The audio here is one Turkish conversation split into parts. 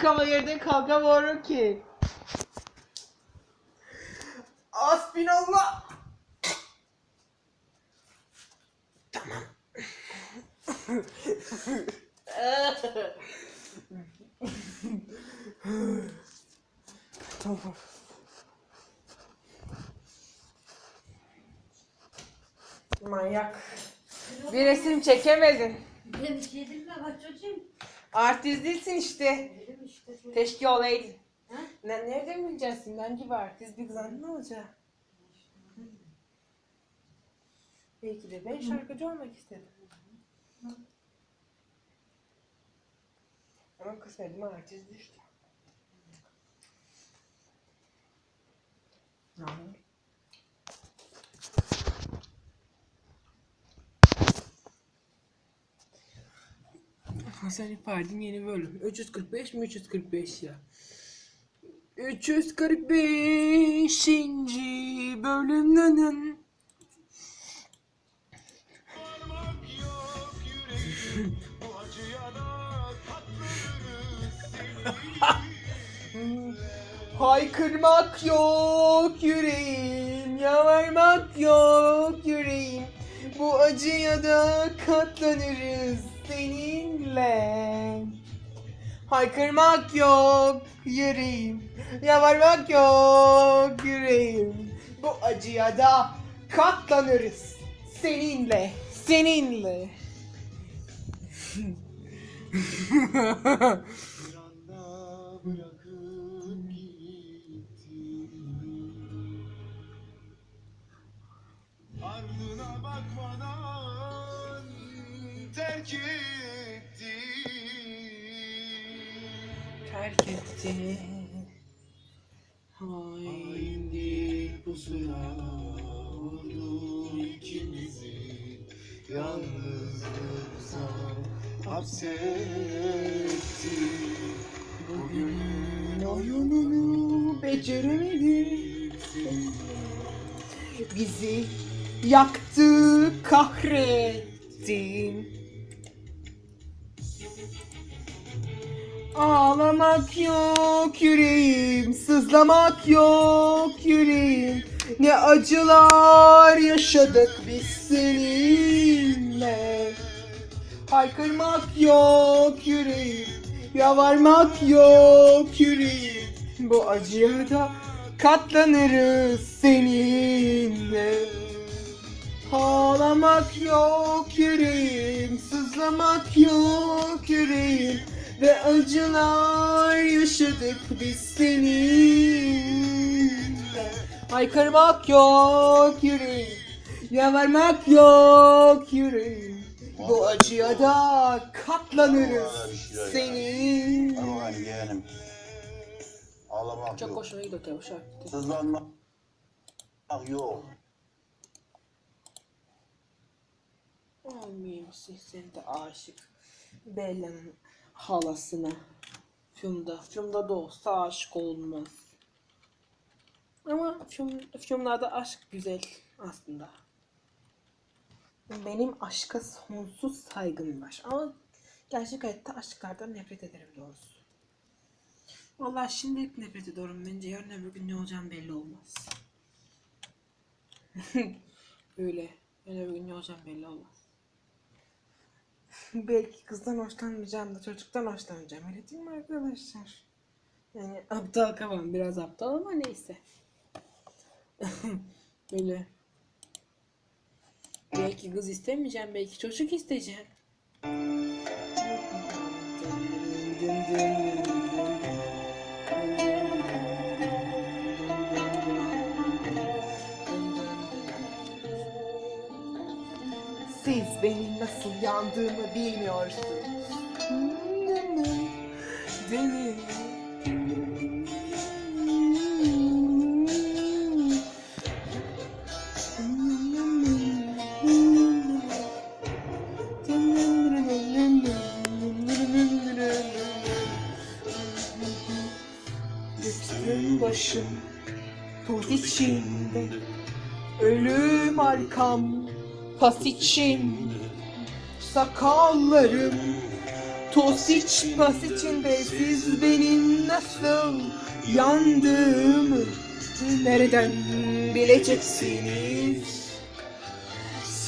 Kalkama yerden kalkamıyorum ki. Asbinallah. Tamam. tamam. Manyak. Bir resim çekemedin. Ben bir şey dedim ama çocuğum. Artist değilsin işte. İşte. şöyle. Keşke olaydın. Ha? Ne, nereden bileceksin? Ben gibi artist bir kızan ne olacak? Belki de ben şarkıcı olmak istedim. Ama kısmetim artist işte. Yani. Hasan İpardin yeni bölüm. 345 mi 345 ya? 345. bölümünün Haykırmak yok yüreğim, yalvarmak yok yüreğim. Bu acıya da katlanırız seninle. Haykırmak yok yüreğim, yalvarmak yok yüreğim. Bu acıya da katlanırız seninle, seninle. Yalnızlıksa hapsetti Bugünün oyununu beceremedi. Bizi yaktı, kahretti. Ağlamak yok yüreğim, sızlamak yok yüreğim. Ne acılar yaşadık biz seninle. Haykırmak yok yüreğim, yavarmak yok yüreğim. Bu acıya da katlanırız seninle. Ağlamak yok yüreğim, sızlamak yok yüreğim. Ve acılar yaşadık biz seninle. Haykırmak yok yüreğim, yavarmak yok yüreğim. Bu acıya da katlanırız senin. Aman yeğenim Ağlamak Çok yok hoşuma gidiyor bu şarkı. Sızlanmak yok Olmayayım sen de aşık. Bella'nın halasına. Filmde. Filmde de olsa aşık olmaz. Ama film, filmlerde aşk güzel aslında. Benim aşka sonsuz saygım var. Ama gerçek hayatta aşklardan nefret ederim doğrusu. Vallahi şimdilik nefret ediyorum. Bence yarın öbür gün ne olacağım belli olmaz. Öyle. Yarın öbür gün ne olacağım belli olmaz. Belki kızdan hoşlanmayacağım da çocuktan hoşlanacağım. Öyle değil mi arkadaşlar? Yani aptal kafam biraz aptal ama neyse. Böyle. Belki kız istemeyeceğim, belki çocuk isteyeceğim. Siz benim nasıl yandığımı bilmiyorsunuz. Değil Üstüm başım toz içinde. Ölüm arkam pas içinde. Sakallarım Toz içmez içinde. Siz benim nasıl yandığımı nereden bileceksiniz?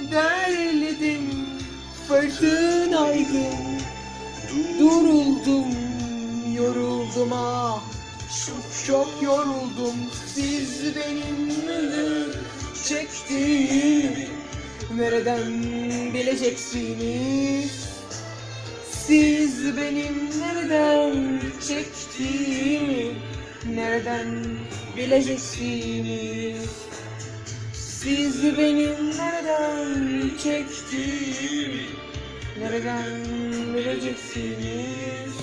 derledim, fırtınaydım, duruldum, yoruldum ah, çok çok yoruldum. Siz benim çektiğimi nereden bileceksiniz? Siz benim nereden çektiğimi nereden bileceksiniz? Siz benim nereden çektiğimi nereden bileceksiniz?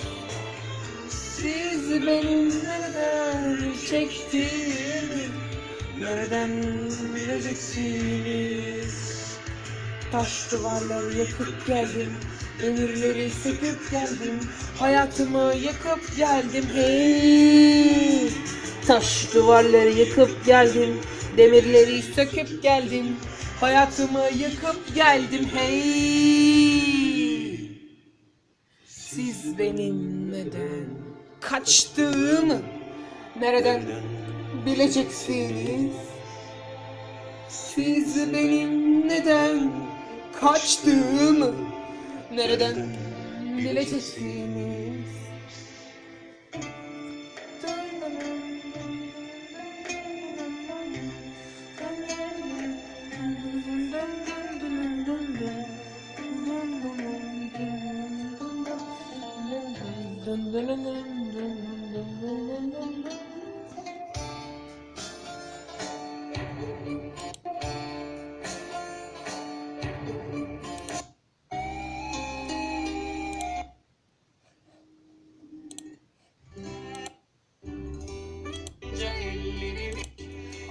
Siz benim nereden çektiğimi nereden bileceksiniz? Taş duvarları yakıp geldim Demirleri söküp geldim Hayatımı yakıp geldim hey Taş duvarları yakıp geldim Demirleri söküp geldim Hayatımı yakıp geldim hey! Siz benim neden kaçtığımı Nereden bileceksiniz? Siz benim neden kaçtığımı nereden bileceksiniz?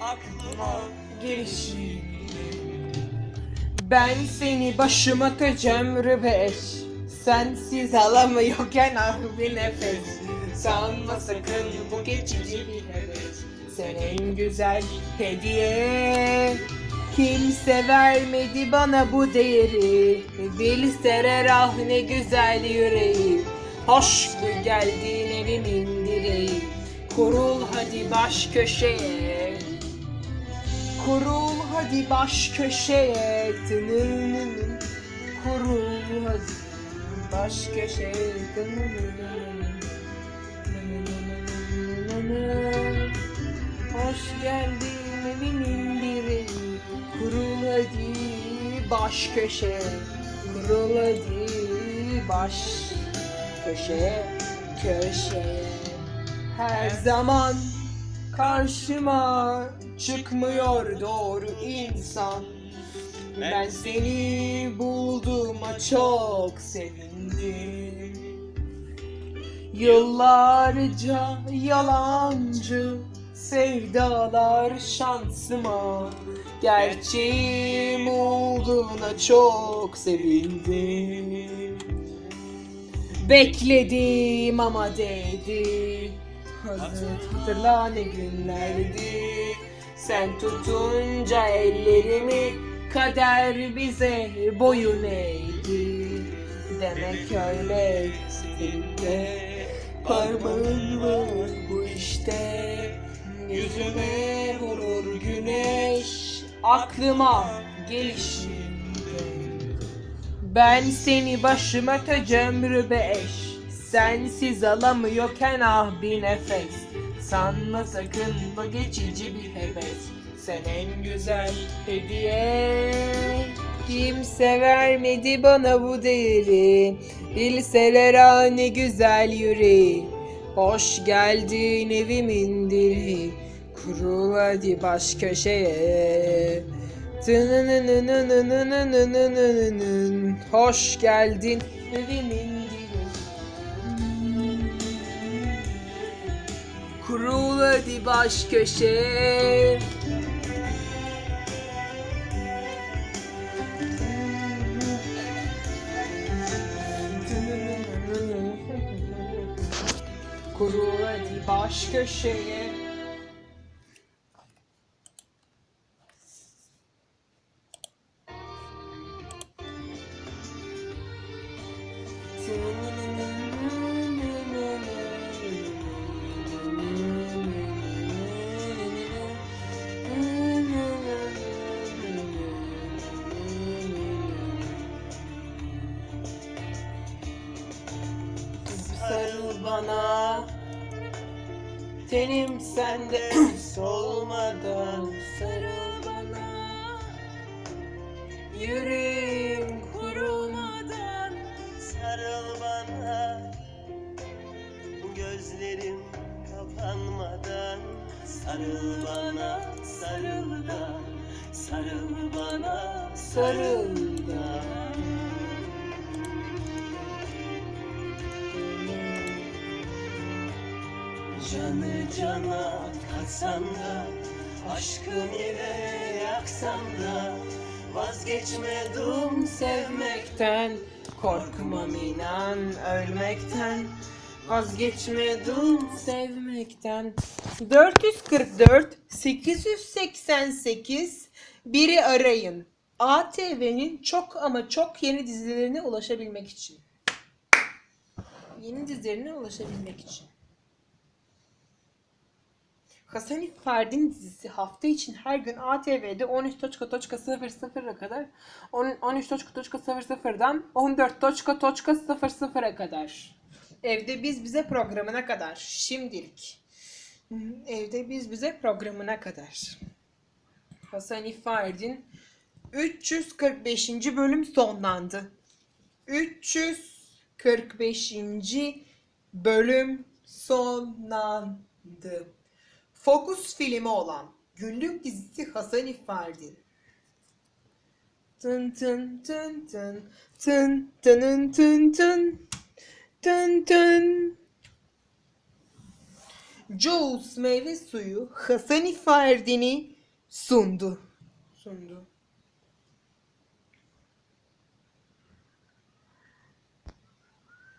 Aklıma gelişi Ben seni başıma tacım rübeş Sensiz alamıyorken ah bir nefes. Sanma sakın bu geçici bir heves Senin güzel hediye. Kimse vermedi bana bu değeri. Bilseler ah ne güzel yüreği. Hoş bu geldiğin evimin direği. Kurul hadi baş köşeye. Kurul hadi baş köşeye. Tınırnın Kurul hadi baş Tınırnın Hoş geldin evimin direği Kurul hadi baş köşeye Kurul hadi baş köşeye Köşeye her zaman karşıma çıkmıyor doğru insan Ben seni bulduğuma çok sevindim. Yıllarca yalancı sevdalar şansıma. Gerçeğim olduğuna çok sevindim. Bekledim ama değdi. Hazır. hatırla ne günlerdi. Sen tutunca ellerimi Kader bize boyun eğdi Demek öyle seninle Parmağın var bu işte Yüzüme vurur güneş Aklıma gelişinde. Ben seni başıma tacım rübeş Sensiz alamıyorken ah bir nefes. Sanma sakın bu geçici bir heves sen en güzel hediye. Kimse vermedi bana bu değeri. Bilseler ha ne güzel yüreği. Hoş geldin evimin direği Kurul hadi baş köşeye. Hoş geldin evimin Kurul hadi baş köşeye. Kuru hadi baş köşeye. Tenim sende solmadan Sarıl bana. Yüreğim kurumadan Sarıl bana. Gözlerim kapanmadan Sarıl bana sarıl da Sarıl bana Sarıl da Canı cana katsan da Aşkım ile yaksan da Vazgeçmedim sevmekten Korkmam inan ölmekten Vazgeçmedim sevmekten 444 888 biri arayın. ATV'nin çok ama çok yeni dizilerine ulaşabilmek için. Yeni dizilerine ulaşabilmek için. Hasan Ferdin dizisi hafta için her gün ATV'de 13.00'a kadar 13.00'dan 14.00'a kadar. Evde biz bize programına kadar. Şimdilik. Evde biz bize programına kadar. Hasan Ferdin 345. bölüm sonlandı. 345. bölüm sonlandı. Fokus filmi olan günlük dizisi Hasan Ferdin. Tın tın tın tın tın tın tın tın tın tın Jules meyve suyu Hasan Ferdin'i sundu. Sundu.